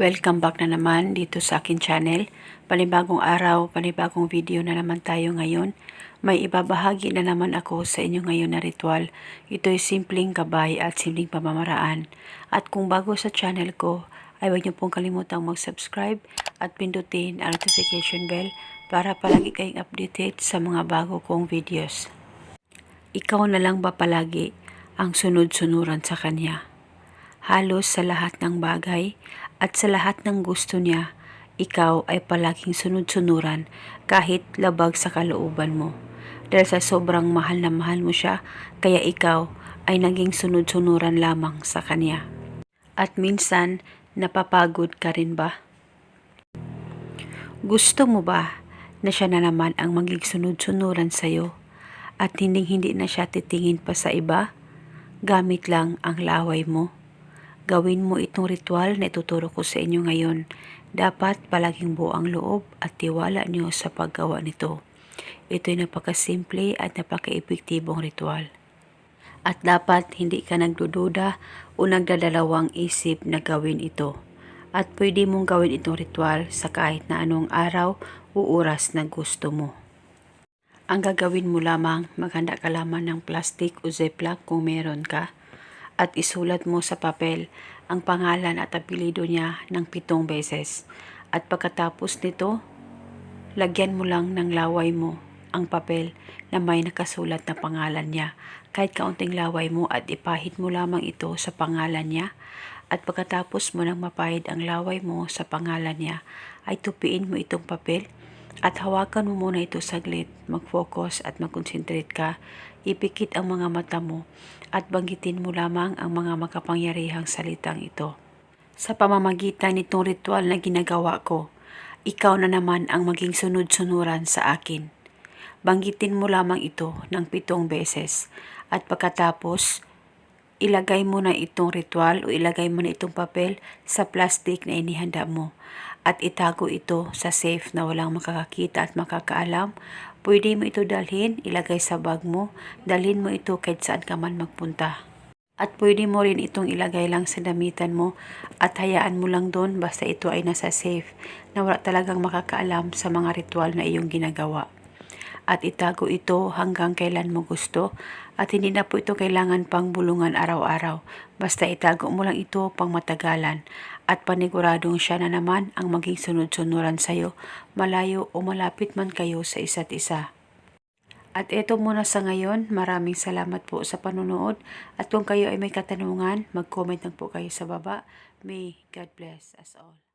Welcome back na naman dito sa akin channel. Panibagong araw, panibagong video na naman tayo ngayon. May ibabahagi na naman ako sa inyo ngayon na ritual. Ito'y simpleng gabay at simpleng pamamaraan. At kung bago sa channel ko, ay huwag niyo pong kalimutang mag-subscribe at pindutin ang notification bell para palagi kayong updated sa mga bago kong videos. Ikaw na lang ba palagi ang sunod-sunuran sa kanya? Halos sa lahat ng bagay at sa lahat ng gusto niya, ikaw ay palaging sunod-sunuran kahit labag sa kalooban mo. Dahil sa sobrang mahal na mahal mo siya, kaya ikaw ay naging sunod-sunuran lamang sa kanya. At minsan, napapagod ka rin ba? Gusto mo ba na siya na naman ang maging sunod-sunuran sa'yo at hindi-hindi na siya titingin pa sa iba? Gamit lang ang laway mo. Gawin mo itong ritual na ituturo ko sa inyo ngayon. Dapat palaging buo ang loob at tiwala niyo sa paggawa nito. Ito'y napakasimple at napaka-epektibong ritual. At dapat hindi ka nagdududa o nagdadalawang isip na gawin ito. At pwede mong gawin itong ritual sa kahit na anong araw o oras na gusto mo. Ang gagawin mo lamang, maghanda ka lamang ng plastic o ziploc kung meron ka at isulat mo sa papel ang pangalan at apelido niya ng pitong beses. At pagkatapos nito, lagyan mo lang ng laway mo ang papel na may nakasulat na pangalan niya. Kahit kaunting laway mo at ipahid mo lamang ito sa pangalan niya. At pagkatapos mo nang mapahid ang laway mo sa pangalan niya, ay tupiin mo itong papel at hawakan mo muna ito saglit, mag-focus at mag-concentrate ka. Ipikit ang mga mata mo at banggitin mo lamang ang mga makapangyarihang salitang ito. Sa pamamagitan nitong ritual na ginagawa ko, ikaw na naman ang maging sunod-sunuran sa akin. Banggitin mo lamang ito ng pitong beses at pagkatapos, ilagay mo na itong ritual o ilagay mo na itong papel sa plastic na inihanda mo at itago ito sa safe na walang makakakita at makakaalam. Pwede mo ito dalhin, ilagay sa bag mo, dalhin mo ito kahit saan ka man magpunta. At pwede mo rin itong ilagay lang sa damitan mo at hayaan mo lang doon basta ito ay nasa safe na wala talagang makakaalam sa mga ritual na iyong ginagawa at itago ito hanggang kailan mo gusto at hindi na po ito kailangan pang bulungan araw-araw. Basta itago mo lang ito pang matagalan at paniguradong siya na naman ang maging sunod-sunuran sa'yo, malayo o malapit man kayo sa isa't isa. At ito muna sa ngayon, maraming salamat po sa panunood at kung kayo ay may katanungan, mag-comment lang po kayo sa baba. May God bless us all.